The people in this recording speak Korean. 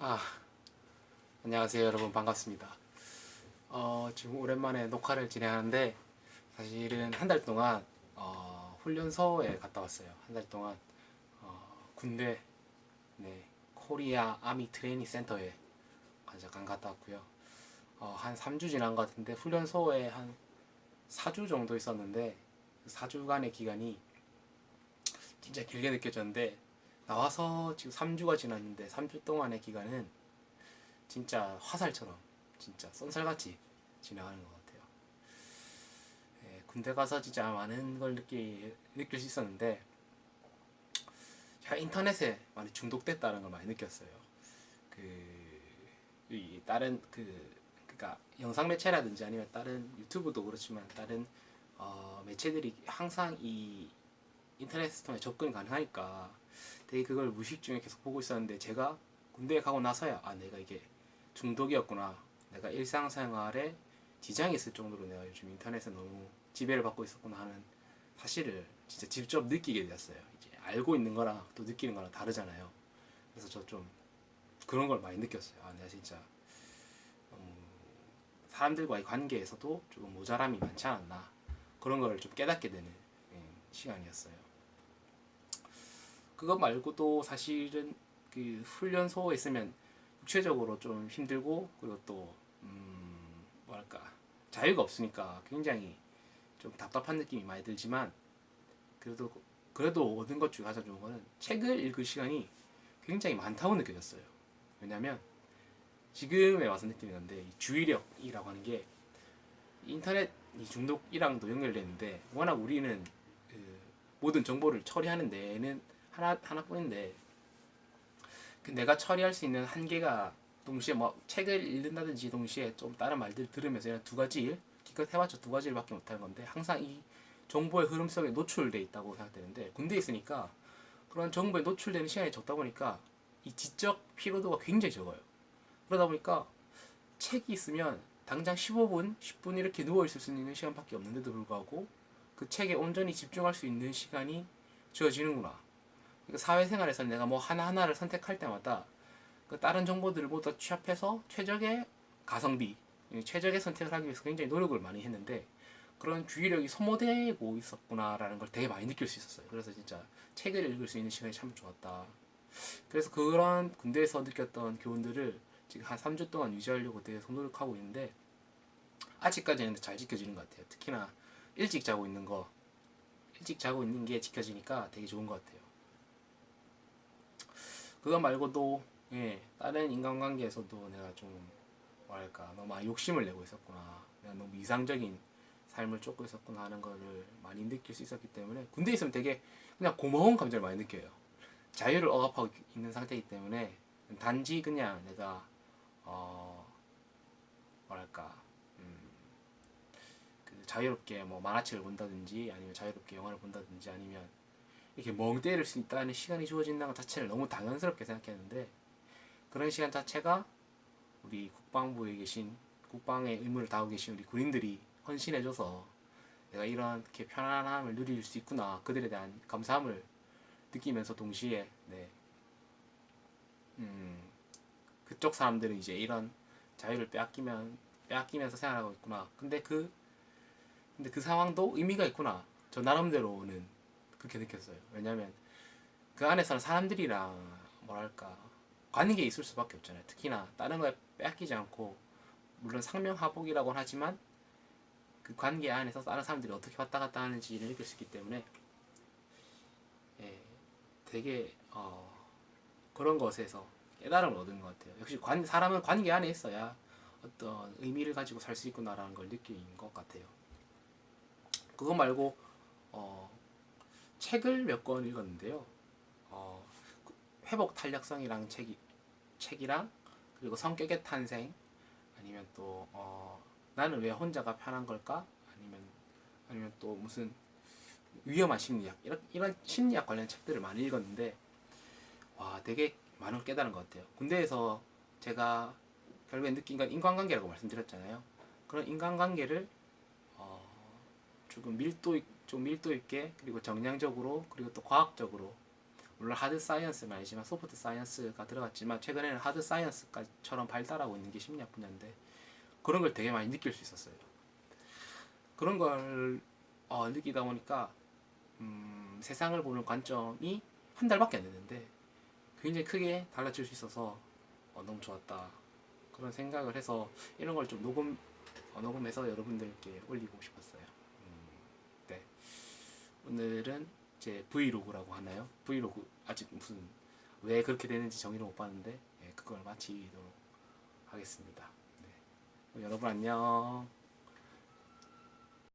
아, 안녕하세요 여러분 반갑습니다. 어, 지금 오랜만에 녹화를 진행하는데 사실은 한 달 동안 어, 훈련소에 갔다 왔어요. 한 달 동안 어, 군대 네, 코리아 아미 트레이닝 센터에 잠깐 갔다 왔고요. 어, 한 3주 지난 것 같은데 훈련소에 한 4주 정도 있었는데 그 4주간의 기간이 진짜 길게 느껴졌는데 나와서 지금 3주가 지났는데 3주 동안의 기간은 진짜 화살처럼 진짜 쏜살같이 지나가는 것 같아요. 예, 군대 가서 진짜 많은 걸 느끼, 느낄 수 있었는데 제가 인터넷에 많이 중독됐다는 걸 많이 느꼈어요. 그이 다른 그 그러니까 영상 매체라든지 아니면 다른 유튜브도 그렇지만 다른 어, 매체들이 항상 이 인터넷 통해 접근이 가능하니까 되게 그걸 무의식 중에 계속 보고 있었는데 제가 군대에 가고 나서야 아 내가 이게 중독이었구나. 내가 일상생활에 지장이 있을 정도로 내가 요즘 인터넷에 너무 지배를 받고 있었구나 하는 사실을 진짜 직접 느끼게 되었어요. 이제 알고 있는 거랑 또 느끼는 거랑 다르잖아요. 그래서 저 좀 그런 걸 많이 느꼈어요. 아 내가 진짜 너무 사람들과의 관계에서도 조금 모자람이 많지 않았나. 그런 걸 좀 깨닫게 되는 예, 시간이었어요 그거 말고도 사실은 그 훈련소에 있으면 육체적으로 좀 힘들고 그리고 또 음, 뭐랄까 자유가 없으니까 굉장히 좀 답답한 느낌이 많이 들지만 그래도 그래도 얻은 것 중에 가장 좋은 거는 책을 읽을 시간이 굉장히 많다고 느껴졌어요. 왜냐면 지금에 와서 느끼는 건데 이 주의력이라고 하는 게 인터넷 이 중독이랑도 연결되는데 워낙 우리는 그 모든 정보를 처리하는 데는 하나 하나뿐인데 그 내가 처리할 수 있는 한계가 동시에 뭐 책을 읽는다든지 동시에 좀 다른 말들 들으면서 그냥 두 가지 일 기껏 해봤자 두 가지 일밖에 못하는 건데 항상 이 정보의 흐름 속에 노출돼 있다고 생각되는데 군대에 있으니까 그런 정보에 노출되는 시간이 적다 보니까 이 지적 피로도가 굉장히 적어요. 그러다 보니까 책이 있으면 당장 15분, 10분 이렇게 누워 있을 수 있는 시간밖에 없는데도 불구하고 그 책에 온전히 집중할 수 있는 시간이 주어지는구나. 그러니까 사회생활에서 내가 뭐 하나하나를 선택할 때마다 그 다른 정보들을 모두 다 취합해서 최적의 가성비, 최적의 선택을 하기 위해서 굉장히 노력을 많이 했는데 그런 주의력이 소모되고 있었구나라는 걸 되게 많이 느낄 수 있었어요. 그래서 진짜 책을 읽을 수 있는 시간이 참 좋았다. 그래서 그런 군대에서 느꼈던 교훈들을 지금 한 3주 동안 유지하려고 되게 노력하고 있는데 아직까지는 잘 지켜지는 것 같아요. 특히나 일찍 자고 있는 거, 일찍 자고 있는 게 지켜지니까 되게 좋은 것 같아요. 그거 말고도 예, 다른 인간관계에서도 내가 좀 뭐랄까 너무 많이 욕심을 내고 있었구나. 내가 너무 이상적인 삶을 쫓고 있었구나 하는 거를 많이 느낄 수 있었기 때문에 군대에 있으면 되게 그냥 고마운 감정을 많이 느껴요. 자유를 억압하고 있는 상태이기 때문에 단지 그냥 내가 어 뭐랄까 음, 그 자유롭게 뭐 만화책을 본다든지 아니면 자유롭게 영화를 본다든지 아니면 이렇게 멍 때릴 수 있다는 시간이 주어진다는 것 자체를 너무 당연스럽게 생각했는데 그런 시간 자체가 우리 국방부에 계신 국방의 의무를 다하고 계신 우리 군인들이 헌신해줘서 내가 이렇게 편안함을 누릴 수 있구나 그들에 대한 감사함을 느끼면서 동시에 네. 음, 그쪽 사람들은 이제 이런 자유를 빼앗기면 빼앗기면서 생활하고 있구나. 근데 그 근데 그 상황도 의미가 있구나. 저 나름대로는 그렇게 느꼈어요 왜냐면 그 안에서는 사람들이랑 뭐랄까 관계에 있을 수밖에 없잖아요 특히나 다른 거에 빼앗기지 않고 물론 상명하복이라고는 하지만 그 관계 안에서 다른 사람들이 어떻게 왔다 갔다 하는지를 느낄 수 있기 때문에 예, 되게 어, 그런 것에서 깨달음을 얻은 것 같아요. 역시 관, 사람은 관계 안에 있어야 어떤 의미를 가지고 살 수 있구나라는 걸 느낀 것 같아요. 그거 말고 어, 책을 몇 권 읽었는데요. 어, 회복 탄력성이랑 책이 책이랑 그리고 성격의 탄생 아니면 또 어, 나는 왜 혼자가 편한 걸까? 아니면 아니면 또 무슨 위험한 심리학 이런 이런 심리학 관련 책들을 많이 읽었는데 와 되게 많은 걸 깨달은 것 같아요. 군대에서 제가 결국에 느낀 건 인간관계라고 말씀드렸잖아요. 그런 인간관계를 어, 조금 밀도 있- 좀 밀도 있게 그리고 정량적으로 그리고 또 과학적으로 물론 하드 사이언스는 아니지만 소프트 사이언스가 들어갔지만 최근에는 하드 사이언스처럼 발달하고 있는 게 심리학 분야인데 그런 걸 되게 많이 느낄 수 있었어요. 그런 걸 어, 느끼다 보니까 음, 세상을 보는 관점이 한 달밖에 안 됐는데 굉장히 크게 달라질 수 있어서 어, 너무 좋았다 그런 생각을 해서 이런 걸 좀 녹음 어, 녹음해서 여러분들께 올리고 싶었어요. 오늘은 제 브이로그라고 하나요? 브이로그 아직 무슨 왜 그렇게 되는지 정의를 못 봤는데 예, 그걸 마치도록 하겠습니다. 네. 여러분 안녕.